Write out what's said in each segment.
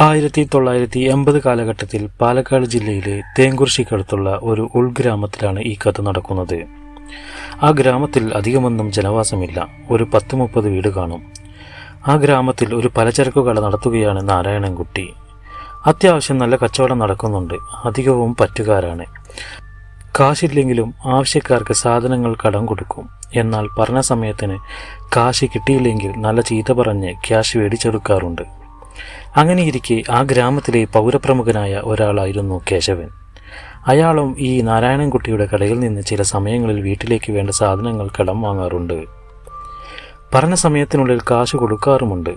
ആയിരത്തി തൊള്ളായിരത്തി എൺപത് കാലഘട്ടത്തിൽ പാലക്കാട് ജില്ലയിലെ തേങ്കുറിശിക്കടുത്തുള്ള ഒരു ഉൾഗ്രാമത്തിലാണ് ഈ കഥ നടക്കുന്നത്. ആ ഗ്രാമത്തിൽ അധികമൊന്നും ജനവാസമില്ല. ഒരു പത്ത് മുപ്പത് വീട് കാണും. ആ ഗ്രാമത്തിൽ ഒരു പലചരക്ക് കട നടത്തുകയാണ് നാരായണൻകുട്ടി. അത്യാവശ്യം നല്ല കച്ചവടം നടക്കുന്നുണ്ട്. അധികവും പറ്റുകാരാണ്. കാശില്ലെങ്കിലും ആവശ്യക്കാർക്ക് സാധനങ്ങൾ കടം കൊടുക്കും. എന്നാൽ പറഞ്ഞ സമയത്തിന് കാശ് കിട്ടിയില്ലെങ്കിൽ നല്ല ചീത്ത പറഞ്ഞ് ക്യാഷ് മേടിച്ചെടുക്കാറുണ്ട്. അങ്ങനെയിരിക്കെ ആ ഗ്രാമത്തിലെ പൗരപ്രമുഖനായ ഒരാളായിരുന്നു കേശവൻ. അയാളും ഈ നാരായണൻകുട്ടിയുടെ കടയിൽ നിന്ന് ചില സമയങ്ങളിൽ വീട്ടിലേക്ക് വേണ്ട സാധനങ്ങൾ കടം വാങ്ങാറുണ്ട്. പറഞ്ഞ സമയത്തിനുള്ളിൽ കാശ് കൊടുക്കാറുമുണ്ട്.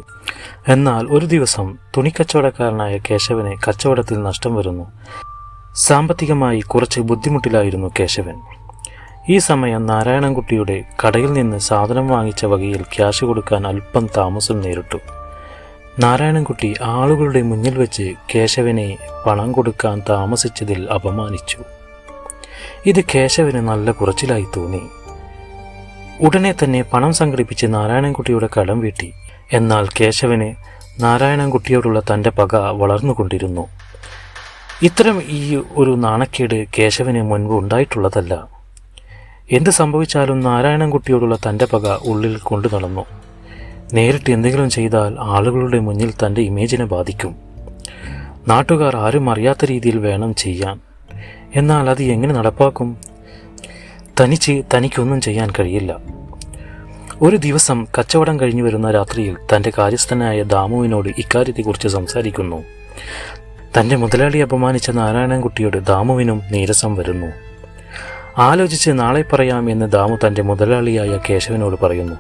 എന്നാൽ ഒരു ദിവസം തുണിക്കച്ചവടക്കാരനായ കേശവന് കച്ചവടത്തിൽ നഷ്ടം വരുന്നു. സാമ്പത്തികമായി കുറച്ച് ബുദ്ധിമുട്ടിലായിരുന്നു കേശവൻ. ഈ സമയം നാരായണൻകുട്ടിയുടെ കടയിൽ നിന്ന് സാധനം വാങ്ങിച്ച വകയിൽ ക്യാഷ് കൊടുക്കാൻ അല്പം താമസം നേരിട്ടു. നാരായണൻകുട്ടി ആളുകളുടെ മുന്നിൽ വെച്ച് കേശവനെ പണം കൊടുക്കാൻ താമസിച്ചതിൽ അപമാനിച്ചു. ഇത് കേശവന് നല്ല കുറച്ചിലായി തോന്നി. ഉടനെ തന്നെ പണം സംഘടിപ്പിച്ച് നാരായണൻകുട്ടിയുടെ കടം വീട്ടി. എന്നാൽ കേശവന് നാരായണൻകുട്ടിയോടുള്ള തന്റെ പക വളർന്നുകൊണ്ടിരുന്നു. ഇത്തരം ഈ ഒരു നാണക്കേട് കേശവന് മുൻപ് ഉണ്ടായിട്ടുള്ളതല്ല. എന്ത് സംഭവിച്ചാലും നാരായണൻകുട്ടിയോടുള്ള തന്റെ പക ഉള്ളിൽ കൊണ്ടു നടന്നു നേരിട്ട് എന്തെങ്കിലും ചെയ്താൽ ആളുകളുടെ മുന്നിൽ തന്റെ ഇമേജിനെ ബാധിക്കും. നാട്ടുകാർ ആരും അറിയാത്ത രീതിയിൽ വേണം ചെയ്യാൻ. എന്നാൽ അത് എങ്ങനെ നടപ്പാക്കും? തനിച്ച് തനിക്കൊന്നും ചെയ്യാൻ കഴിയില്ല. ഒരു ദിവസം കച്ചവടം കഴിഞ്ഞു വരുന്ന രാത്രിയിൽ തന്റെ കാര്യസ്ഥനായ ദാമുവിനോട് ഇക്കാര്യത്തെക്കുറിച്ച് സംസാരിക്കുന്നു. തന്റെ മുതലാളി അപമാനിച്ച നാരായണൻകുട്ടിയോട് ദാമുവിനും നീരസം വരുന്നു. ആലോചിച്ച് നാളെ പറയാം എന്ന് ദാമു തന്റെ മുതലാളിയായ കേശവനോട് പറയുന്നു.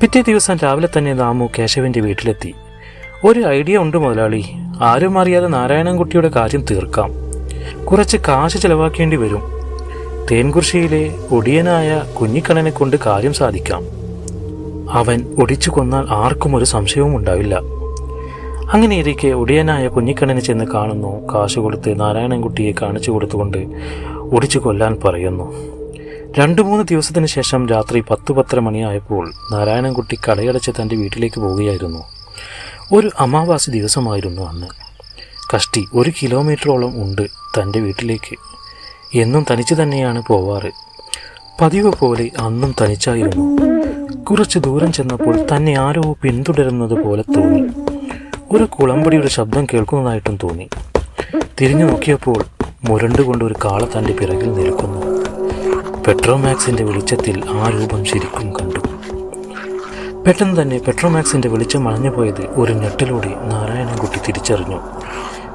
പിറ്റേ ദിവസം രാവിലെ തന്നെ ദാമു കേശവന്റെ വീട്ടിലെത്തി. ഒരു ഐഡിയ ഉണ്ട് മുതലാളി. ആരും അറിയാതെ നാരായണൻകുട്ടിയുടെ കാര്യം തീർക്കാം. കുറച്ച് കാശ് ചെലവാക്കേണ്ടി വരും. തേൻകുർശിയിലെ ഒടിയനായ കുഞ്ഞിക്കണ്ണനെ കൊണ്ട് കാര്യം സാധിക്കാം. അവൻ ഒടിച്ചു കൊന്നാൽ ആർക്കും ഒരു സംശയവും ഉണ്ടാവില്ല. അങ്ങനെ ഇരിക്കെ ഒടിയനായ കുഞ്ഞിക്കണ്ണനെ ചെന്ന് കാണുന്നു. കാശ് കൊടുത്ത് നാരായണൻകുട്ടിയെ കാണിച്ചു കൊടുത്തുകൊണ്ട് ഒടിച്ചു കൊല്ലാൻ പറയുന്നു. രണ്ടു മൂന്ന് ദിവസത്തിന് ശേഷം രാത്രി പത്തു പത്തര മണിയായപ്പോൾ നാരായണൻകുട്ടി കടയടച്ച് തന്റെ വീട്ടിലേക്ക് പോവുകയായിരുന്നു. ഒരു അമാവാസി ദിവസമായിരുന്നു അന്ന്. കഷ്ടി ഒരു കിലോമീറ്ററോളം ഉണ്ട് തന്റെ വീട്ടിലേക്ക്. എന്നും തനിച്ച് തന്നെയാണ് പോവാറ്. പതിവ് പോലെ അന്നും തനിച്ചായിരുന്നു. കുറച്ച് ദൂരം ചെന്നപ്പോൾ തന്നെ ആരോ പിന്തുടരുന്നത് പോലെ തോന്നി. ഒരു കുളമ്പടിയുടെ ശബ്ദം കേൾക്കുന്നതായിട്ടും തോന്നി. തിരിഞ്ഞു നോക്കിയപ്പോൾ മുരണ്ടുകൊണ്ട് ഒരു കാള തന്റെ പിറകിൽ നിൽക്കുന്നു. പെട്രോമാക്സിന്റെ വെളിച്ചത്തിൽ ആ രൂപം ശരിക്കും കണ്ടു. പെട്ടെന്ന് തന്നെ പെട്രോമാക്സിന്റെ വെളിച്ചം അണഞ്ഞുപോയത് ഒരു ഞെട്ടിലൂടെ നാരായണൻകുട്ടി തിരിച്ചറിഞ്ഞു.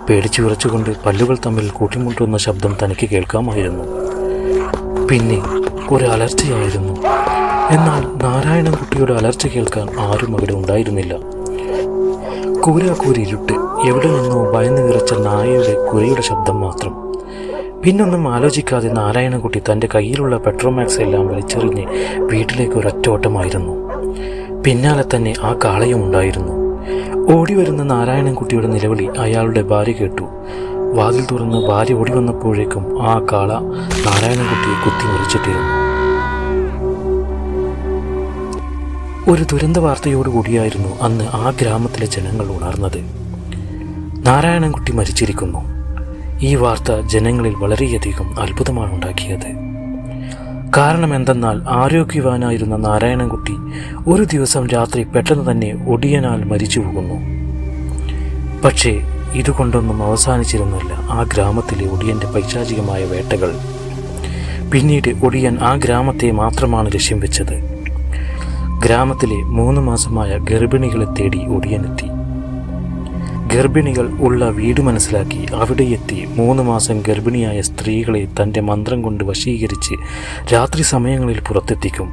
പേടിച്ചു വിറച്ചുകൊണ്ട് പല്ലുകൾ തമ്മിൽ കൂട്ടിമുട്ടുന്ന ശബ്ദം തനിക്ക് കേൾക്കാമായിരുന്നു. പിന്നെ ഒരു അലർച്ചയായിരുന്നു. എന്നാൽ നാരായണൻകുട്ടിയുടെ അലർച്ച കേൾക്കാൻ ആരും അവിടെ ഉണ്ടായിരുന്നില്ല. കൂരാക്കൂരിരുട്ട് എവിടെ നിന്നോ ഭയന്ന് വിറച്ച നായയുടെ കുരയുടെ ശബ്ദം മാത്രം. പിന്നൊന്നും ആലോചിക്കാതെ നാരായണൻകുട്ടി തന്റെ കയ്യിലുള്ള പെട്രോമാക്സ് എല്ലാം വലിച്ചെറിഞ്ഞ് വീട്ടിലേക്ക് ഒരൊറ്റോട്ടമായിരുന്നു. പിന്നാലെ തന്നെ ആ കാളയും ഉണ്ടായിരുന്നു. ഓടി വരുന്ന നാരായണൻകുട്ടിയുടെ നിലവിളി അയാളുടെ ഭാര്യ കേട്ടു. വാതിൽ തുറന്ന് ഭാര്യ ഓടി വന്നപ്പോഴേക്കും ആ കാള നാരായണൻകുട്ടിയെ കുത്തി മുറിച്ചിട്ടിരുന്നു. ഒരു ദുരന്ത വാർത്തയോടുകൂടിയായിരുന്നു അന്ന് ആ ഗ്രാമത്തിലെ ജനങ്ങൾ ഉണർന്നത്. നാരായണൻകുട്ടി മരിച്ചിരിക്കുന്നു. ഈ വാർത്ത ജനങ്ങളിൽ വളരെയധികം അത്ഭുതമാണ് ഉണ്ടാക്കിയത്. കാരണം എന്തെന്നാൽ ആരോഗ്യവാനായിരുന്ന നാരായണൻകുട്ടി ഒരു ദിവസം രാത്രി പെട്ടെന്ന് തന്നെ ഒടിയനാൽ മരിച്ചു പോകുന്നു. പക്ഷേ ഇതുകൊണ്ടൊന്നും അവസാനിച്ചിരുന്നില്ല ആ ഗ്രാമത്തിലെ ഒടിയന്റെ പൈശാചികമായ വേട്ടകൾ. പിന്നീട് ഒടിയൻ ആ ഗ്രാമത്തെ മാത്രമാണ് ലക്ഷ്യം വെച്ചത്. ഗ്രാമത്തിലെ മൂന്ന് മാസമായ ഗർഭിണികളെ തേടി ഒടിയനെത്തി. ഗർഭിണികൾ ഉള്ള വീട് മനസ്സിലാക്കി അവിടെ എത്തി മൂന്ന് മാസം ഗർഭിണിയായ സ്ത്രീകളെ തന്റെ മന്ത്രം കൊണ്ട് വശീകരിച്ച് രാത്രി സമയങ്ങളിൽ പുറത്തെത്തിക്കും.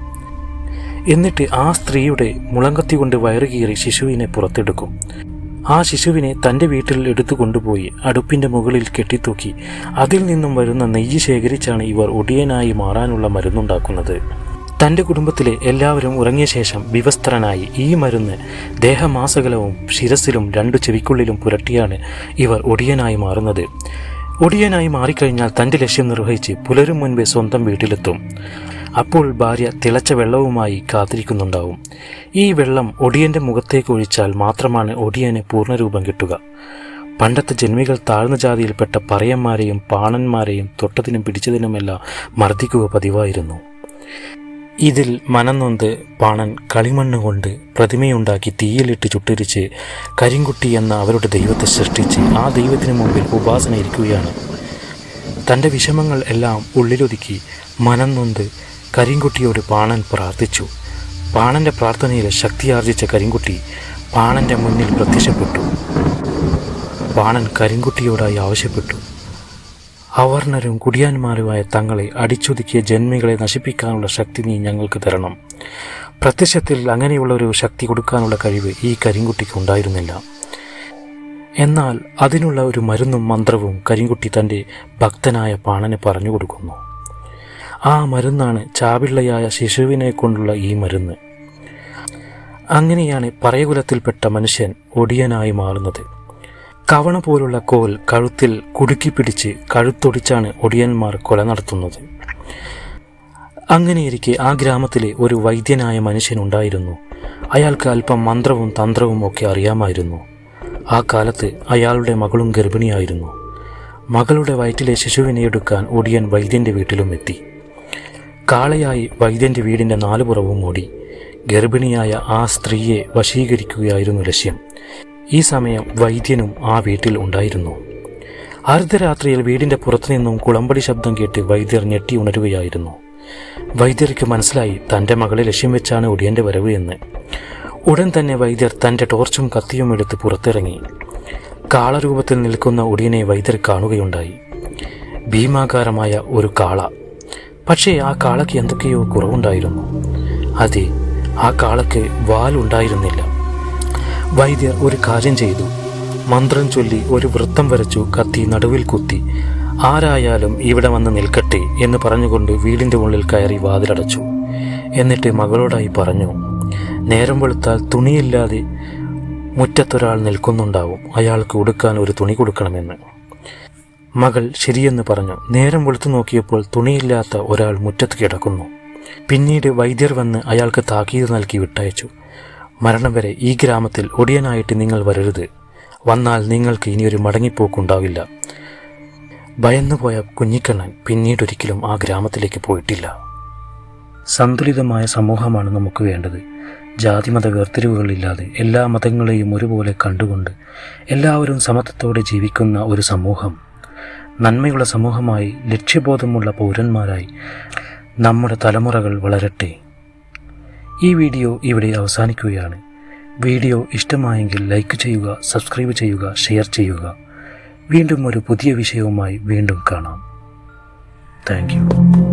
എന്നിട്ട് ആ സ്ത്രീയുടെ മുളങ്കത്തി കൊണ്ട് വയറുകീറി ശിശുവിനെ പുറത്തെടുക്കും. ആ ശിശുവിനെ തന്റെ വീട്ടിൽ എടുത്തു കൊണ്ടുപോയി അടുപ്പിന്റെ മുകളിൽ കെട്ടിത്തൂക്കി അതിൽ നിന്നും വരുന്ന നെയ്യ് ശേഖരിച്ചാണ് ഇവർ ഒടിയനായി മാറാനുള്ള മരുന്നുണ്ടാക്കുന്നത്. തന്റെ കുടുംബത്തിലെ എല്ലാവരും ഉറങ്ങിയ ശേഷം വിവസ്ത്രനായി ഈ മരുന്ന് ദേഹമാസകലവും ശിരസിലും രണ്ടു ചെവിക്കുള്ളിലും പുരട്ടിയാണ് ഇവർ ഒടിയനായി മാറുന്നത്. ഒടിയനായി മാറിക്കഴിഞ്ഞാൽ തന്റെ ലക്ഷ്യം നിർവഹിച്ച് പുലരും മുൻപേ സ്വന്തം വീട്ടിലെത്തും. അപ്പോൾ ഭാര്യ തിളച്ച വെള്ളവുമായി കാത്തിരിക്കുന്നുണ്ടാവും. ഈ വെള്ളം ഒടിയന്റെ മുഖത്തേക്ക് ഒഴിച്ചാൽ മാത്രമാണ് ഒടിയന് പൂർണരൂപം കിട്ടുക. പണ്ടത്തെ ജന്മികൾ താഴ്ന്ന ജാതിയിൽപ്പെട്ട പറയന്മാരെയും പാണന്മാരെയും തൊട്ടതിനും പിടിച്ചതിനുമെല്ലാം മർദ്ദിക്കുക പതിവായിരുന്നു. ഇതിൽ മനംനൊന്ത് പാണൻ കളിമണ്ണ് കൊണ്ട് പ്രതിമയുണ്ടാക്കി തീയിലിട്ട് ചുട്ടരിച്ച് കരിങ്കുട്ടി എന്ന അവരുടെ ദൈവത്തെ സൃഷ്ടിച്ച് ആ ദൈവത്തിന് മുമ്പിൽ ഉപാസന ഇരിക്കുകയാണ് തന്റെ വിഷമങ്ങൾ എല്ലാം ഉള്ളിലൊതുക്കി മനന്നൊന്ത് നൊന്ത് കരിങ്കുട്ടിയോട് പാണൻ പ്രാർത്ഥിച്ചു. പാണന്റെ പ്രാർത്ഥനയിൽ ശക്തിയാർജിച്ച കരിങ്കുട്ടി പാണന്റെ മുന്നിൽ പ്രത്യക്ഷപ്പെട്ടു. പാണൻ കരിങ്കുട്ടിയോടായി ആവശ്യപ്പെട്ടു. അവർണരും കുടിയാന്മാരുമായ തങ്ങളെ അടിച്ചൊതുക്കിയ ജന്മികളെ നശിപ്പിക്കാനുള്ള ശക്തി നീ ഞങ്ങൾക്ക് തരണം. പ്രത്യക്ഷത്തിൽ അങ്ങനെയുള്ള ഒരു ശക്തി കൊടുക്കാനുള്ള കഴിവ് ഈ കരിങ്കുട്ടിക്ക് ഉണ്ടായിരുന്നില്ല. എന്നാൽ അതിനുള്ള ഒരു മരുന്നും മന്ത്രവും കരിങ്കുട്ടി തന്റെ ഭക്തനായ പാണന് പറഞ്ഞു കൊടുക്കുന്നു. ആ മരുന്നാണ് ചാവിള്ളയായ ശിശുവിനെ കൊണ്ടുള്ള ഈ മരുന്ന്. അങ്ങനെയാണ് പറയകുലത്തിൽപ്പെട്ട മനുഷ്യൻ ഒടിയനായി മാറുന്നത്. കവണ പോലുള്ള കോൽ കഴുത്തിൽ കുടുക്കി പിടിച്ച് കഴുത്തൊടിച്ചാണ് ഒടിയന്മാർ കൊല നടത്തുന്നത്. അങ്ങനെയിരിക്കെ ആ ഗ്രാമത്തിലെ ഒരു വൈദ്യനായ മനുഷ്യനുണ്ടായിരുന്നു. അയാൾക്ക് അല്പം മന്ത്രവും തന്ത്രവും ഒക്കെ അറിയാമായിരുന്നു. ആ കാലത്ത് അയാളുടെ മകളും ഗർഭിണിയായിരുന്നു. മകളുടെ വയറ്റിലെ ശിശുവിനെ എടുക്കാൻ ഒടിയൻ വൈദ്യന്റെ വീട്ടിലും എത്തി. കാളയായി വൈദ്യന്റെ വീടിന്റെ നാലുപുറവും ഓടി ഗർഭിണിയായ ആ സ്ത്രീയെ വശീകരിക്കുകയായിരുന്നു ലക്ഷ്യം. ഈ സമയം വൈദ്യനും ആ വീട്ടിൽ ഉണ്ടായിരുന്നു. അർദ്ധരാത്രിയിൽ വീടിന്റെ പുറത്തുനിന്നും കുളമ്പടി ശബ്ദം കേട്ട് വൈദ്യർ ഞെട്ടി ഉണരുകയായിരുന്നു. വൈദ്യർക്ക് മനസ്സിലായി തന്റെ മകളെ ലക്ഷ്യം വെച്ചാണ് ഒടിയന്റെ വരവ് എന്ന്. ഉടൻ തന്നെ വൈദ്യർ തന്റെ ടോർച്ചും കത്തിയും എടുത്ത് പുറത്തിറങ്ങി. കാളരൂപത്തിൽ നിൽക്കുന്ന ഒടിയനെ വൈദ്യർ കാണുകയുണ്ടായി. ഭീമാകാരമായ ഒരു കാള. പക്ഷേ ആ കാളയ്ക്ക് എന്തൊക്കെയോ കുറവുണ്ടായിരുന്നു. അതെ ആ കാളയ്ക്ക് വാലുണ്ടായിരുന്നില്ല. വൈദ്യർ ഒരു കാര്യം ചെയ്തു. മന്ത്രം ചൊല്ലി ഒരു വൃത്തം വരച്ചു കത്തി നടുവിൽ കുത്തി. ആരായാലും ഇവിടെ വന്ന് നിൽക്കട്ടെ എന്ന് പറഞ്ഞുകൊണ്ട് വീടിന്റെ ഉള്ളിൽ കയറി വാതിലടച്ചു. എന്നിട്ട് മകളോടായി പറഞ്ഞു നേരം വെളുത്താൽ തുണിയില്ലാതെ മുറ്റത്തൊരാൾ നിൽക്കുന്നുണ്ടാവും. അയാൾക്ക് ഉടുക്കാൻ ഒരു തുണി കൊടുക്കണമെന്ന്. മകൾ ശരിയെന്ന് പറഞ്ഞു നേരം വെളുത്തു നോക്കിയപ്പോൾ തുണിയില്ലാത്ത ഒരാൾ മുറ്റത്ത് കിടക്കുന്നു. പിന്നീട് വൈദ്യർ വന്ന് അയാൾക്ക് താക്കീത് നൽകി വിട്ടയച്ചു. മരണം വരെ ഈ ഗ്രാമത്തിൽ ഒടിയനായിട്ട് നിങ്ങൾ വരരുത്. വന്നാൽ നിങ്ങൾക്ക് ഇനിയൊരു മടങ്ങിപ്പോക്കുണ്ടാവില്ല. ഭയന്നുപോയ കുഞ്ഞിക്കണ്ണൻ പിന്നീടൊരിക്കലും ആ ഗ്രാമത്തിലേക്ക് പോയിട്ടില്ല. സന്തുലിതമായ സമൂഹമാണ് നമുക്ക് വേണ്ടത്. ജാതിമത വേർതിരിവുകളില്ലാതെ എല്ലാ മതങ്ങളെയും ഒരുപോലെ കണ്ടുകൊണ്ട് എല്ലാവരും സമത്വത്തോടെ ജീവിക്കുന്ന ഒരു സമൂഹം. നന്മയുള്ള സമൂഹമായി ലക്ഷ്യബോധമുള്ള പൗരന്മാരായി നമ്മുടെ തലമുറകൾ വളരട്ടെ. ഈ വീഡിയോ ഇവിടെ അവസാനിക്കുകയാണ്. വീഡിയോ ഇഷ്ടമായെങ്കിൽ ലൈക്ക് ചെയ്യുക സബ്സ്ക്രൈബ് ചെയ്യുക ഷെയർ ചെയ്യുക. വീണ്ടും ഒരു പുതിയ വിഷയവുമായി വീണ്ടും കാണാം. താങ്ക്